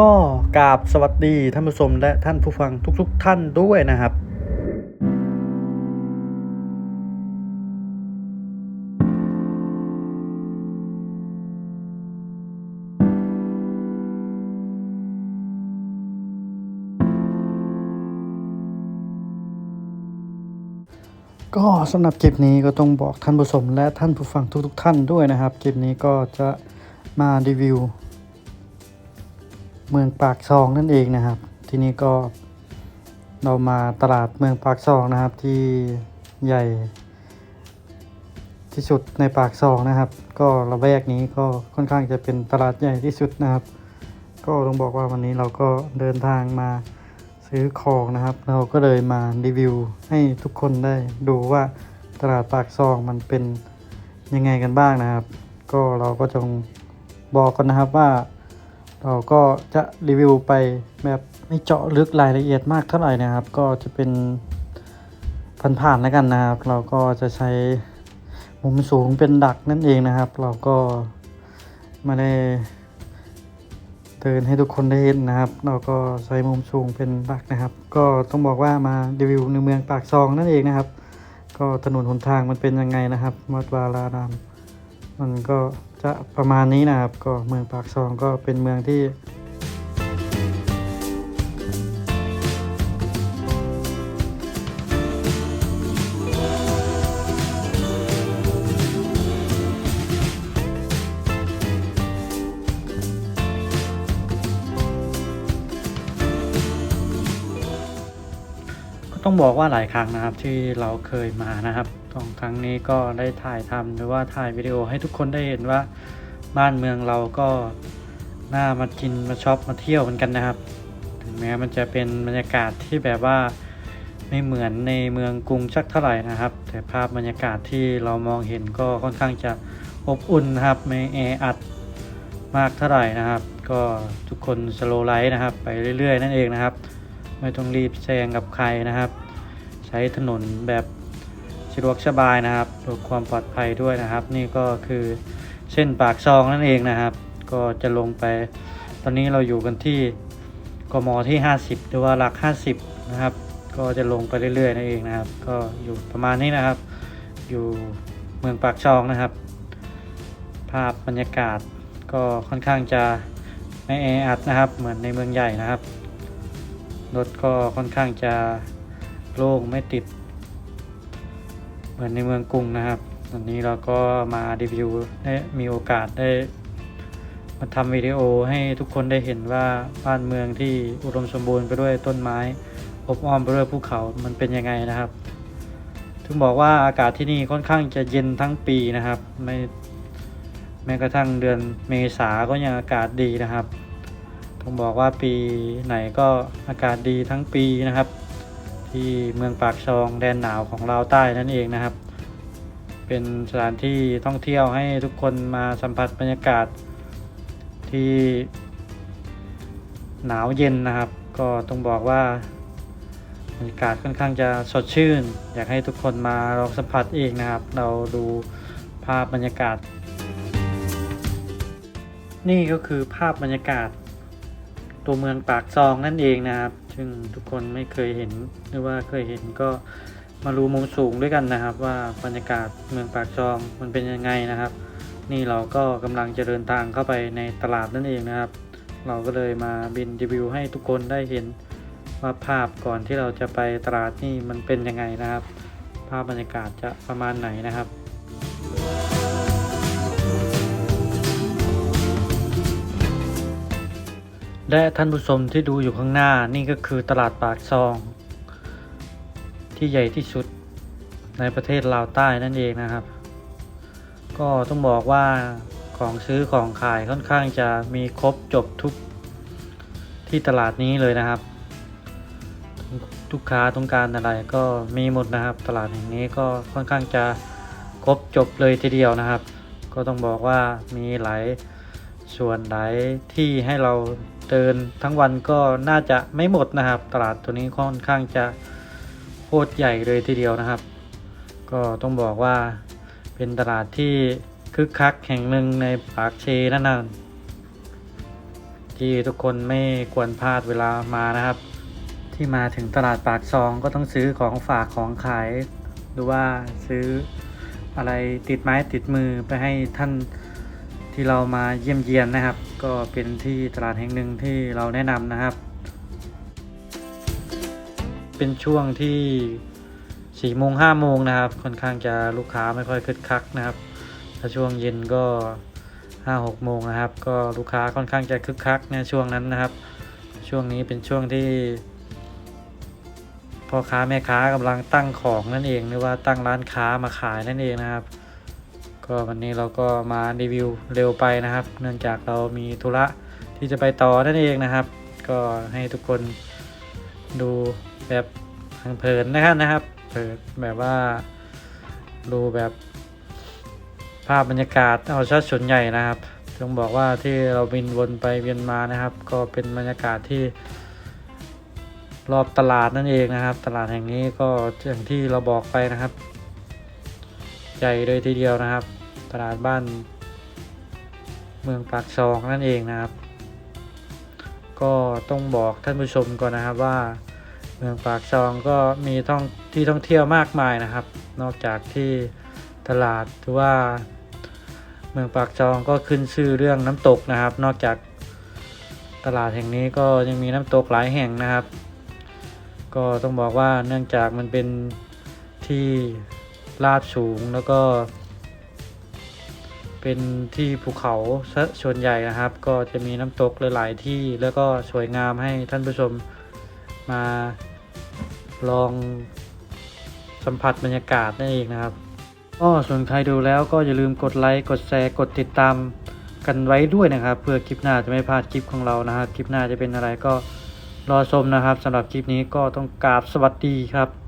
ก็กราบสวัสดีท่านผู้ชมและท่านผู้ฟังทุกๆทท่านด้วยนะครับ ก็สำหรับคลิปนี้ก็ต้องบอกท่านผู้ชมและท่านผู้ฟังทุก ๆทท่านด้วยนะครับคลิปนี้ก็จะมารีวิว เมืองปากซองนั่นเองนะครับ ที่นี่ก็เรามาตลาดเมืองปากซองนะครับที่ใหญ่ที่สุดในปากซองนะครับ ก็ระแวกนี้ก็ค่อนข้างจะเป็นตลาดใหญ่ที่สุดนะครับ ก็ต้องบอกว่าวันนี้เราก็เดินทางมาซื้อของนะครับ เราก็เลยมารีวิวให้ทุกคนได้ดูว่าตลาดปากซองมันเป็นยังไงกันบ้างนะครับ ก็เราก็จงบอกกันนะครับว่า เราก็จะรีวิวไปแบบไม่เจาะลึกรายละเอียดมากเท่าไหร่นะครับ ก็จะเป็นผ่านๆแล้วกันนะครับ เราก็จะใช้มุมสูงเป็นดักนั่นเองนะครับ เราก็ไม่ได้เดินให้ทุกคนได้เห็นนะครับ เราก็ใช้มุมสูงเป็นดักนะครับ ก็ต้องบอกว่ามารีวิวในเมืองปากซองนั่นเองนะครับ ก็ถนนหนทางมันเป็นยังไงนะครับวัดวารารามมันก็ จะประมาณนี้นะครับ ก็เมืองปากซองก็เป็นเมืองที่ก็ต้องบอกว่าหลายครั้งนะครับที่เราเคยมานะครับ ตองครั้งนี้ก็ได้ถ่ายทำหรือว่าถ่ายวิดีโอให้ทุกคนได้เห็นว่าบ้านเมืองเราก็น่ามากินมาช็อปมาเที่ยวเหมือนกันนะครับ ถึงแม้มันจะเป็นบรรยากาศที่แบบว่าไม่เหมือนในเมืองกรุงสักเท่าไหร่นะครับ แต่ภาพบรรยากาศที่เรามองเห็นก็ค่อนข้างจะอบอุ่นนะครับไม่แออัดมากเท่าไหร่นะครับ ก็ทุกคนสโลไลท์นะครับ ไปเรื่อยๆ นั่นเองนะครับ ไม่ต้องรีบแซงกับใครนะครับ ใช้ถนนแบบ สะดวกสบายนะครับเพื่อความปลอดภัยด้วยนะครับ นี่ก็คือเส้นปากซองนั่นเองนะครับ ก็จะลงไป ตอนนี้เราอยู่กันที่กมที่ 50 หรือว่าหลัก 50 นะครับ ก็จะลงไปเรื่อยๆนั่นเองนะครับ ก็อยู่ประมาณนี้นะครับ อยู่เมืองปากซองนะครับ ภาพบรรยากาศก็ค่อนข้างจะไม่แออัดนะครับ เหมือนในเมืองใหญ่นะครับรถก็ค่อนข้างจะโล่งไม่ติด เหมือนในเมืองกรุงนะครับวันนี้เราก็มารีวิวได้มีโอกาสได้ มาทำวิดีโอให้ทุกคนได้เห็นว่าบ้านเมืองที่อุดมสมบูรณ์ไปด้วยต้นไม้อบอ้อมไปด้วยภูเขามันเป็นยังไงนะครับ ถึงบอกว่าอากาศที่นี่ค่อนข้างจะเย็นทั้งปีนะครับ ไม่แม้กระทั่งเดือนเมษาก็ยังอากาศดีนะครับ ต้องบอกว่าปีไหนก็อากาศดีทั้งปีนะครับ ที่เมืองปากซองแดนหนาวของเราวใต้นั่นเองนะครับ เป็นสถานที่ท่องเที่ยวให้ทุกคนมาสัมผัสบรรยากาศที่หนาวเย็นนะครับ ก็ต้องบอกว่าบรรยากาศค่อนข้างจะสดชื่น อยากให้ทุกคนมาลองสัมผัสเองนะครับ เราดูภาพบรรยากาศ นี่ก็คือภาพบรรยากาศ ตัวเมืองปากซองนั่นเองนะครับ ซึ่งทุกคนไม่เคยเห็นหรือว่าเคยเห็นก็มารู้มุมสูงด้วยกันนะครับ ว่าบรรยากาศเมืองปากซองมันเป็นยังไงนะครับ นี่เราก็กำลังจะเดินทางเข้าไปในตลาดนั่นเองนะครับ เราก็เลยมาบินรีวิวให้ทุกคนได้เห็นว่าภาพก่อนที่เราจะไปตลาดนี่มันเป็นยังไงนะครับ ภาพบรรยากาศจะประมาณไหนนะครับ และท่านผู้ชมที่ดูอยู่ข้างหน้านี่ก็คือตลาดปากซอง ที่ใหญ่ที่สุดในประเทศลาวใต้นั่นเองนะครับ ก็ต้องบอกว่าของซื้อของขายค่อนข้างจะมีครบจบทุกที่ตลาดนี้เลยนะครับทุกค้าต้องการอะไรก็มีหมดนะครับ ตลาดแห่งนี้ก็ค่อนข้างจะครบจบเลยทีเดียวนะครับ ก็ต้องบอกว่ามีหลายส่วนหลายที่ให้เรา เดินทั้งวันก็น่าจะไม่หมดนะครับ ตลาดตัวนี้ค่อนข้างจะโคตรใหญ่เลยทีเดียวนะครับ ก็ต้องบอกว่าเป็นตลาดที่คึกคักแห่งหนึ่งในปากเชนั่นนะที่ทุกคนไม่ควรพลาดเวลามานะครับ ที่มาถึงตลาดปากซองก็ต้องซื้อของฝากของขาย หรือว่าซื้ออะไรติดไม้ติดมือไปให้ท่านที่เรามาเยี่ยมเยียนนะครับ ก็เป็นที่ตลาดแห่งหนึ่งที่เราแนะนำนะครับ เป็นช่วงที่สี่โมงห้าโมงนะครับ ค่อนข้างจะลูกค้าไม่ค่อยคึกคักนะครับถ้าช่วงเย็นก็ห้าหกโมงนะครับ ก็ลูกค้าค่อนข้างจะคึกคักในช่วงนั้นนะครับ ช่วงนี้เป็นช่วงที่พ่อค้าแม่ค้ากำลังตั้งของนั่นเอง หรือว่าตั้งร้านค้ามาขายนั่นเองนะครับ ก็วันนี้เราก็มารีวิวเร็วไปนะครับ เนื่องจากเรามีธุระที่จะไปต่อนั่นเองนะครับ ก็ให้ทุกคนดูแบบเพลินนะครับนะครับเปิดแบบว่าดูแบบภาพบรรยากาศเอาชัดส่วนใหญ่นะครับต้องบอกว่าที่เราบินวนไปเวียนมานะครับ ก็เป็นบรรยากาศที่ รอบตลาดนั่นเองนะครับ ตลาดแห่งนี้ก็อย่างที่เราบอกไปนะครับ ใหญ่เลยทีเดียวนะครับ ตลาดบ้าน เมืองปากซองนั่นเองนะครับ ก็ต้องบอกท่านผู้ชมก่อนนะครับว่า เมืองปากซองก็มีท่องที่ท่องเที่ยวมากมายนะครับ นอกจากที่ตลาดหรือว่า เมืองปากซองก็ขึ้นชื่อเรื่องน้ำตกนะครับ นอกจากตลาดแห่งนี้ก็ยังมีน้ำตกหลายแห่งนะครับ ก็ต้องบอกว่าเนื่องจากมันเป็นที่ ลาดสูงแล้วก็ เป็นที่ภูเขาส่วนใหญ่นะครับ ก็จะมีน้ำตกหลาย ๆ ที่แล้วก็สวยงามให้ท่านผู้ชมมาลองสัมผัสบรรยากาศนั่นเองนะครับก็ส่วนใครดูแล้วก็อย่าลืมกดไลค์กดแชร์กดติดตามกันไว้ด้วยนะครับ เพื่อคลิปหน้าจะไม่พลาดคลิปของเรานะครับ คลิปหน้าจะเป็นอะไรก็รอชมนะครับสำหรับคลิปนี้ก็ต้องกราบสวัสดีครับ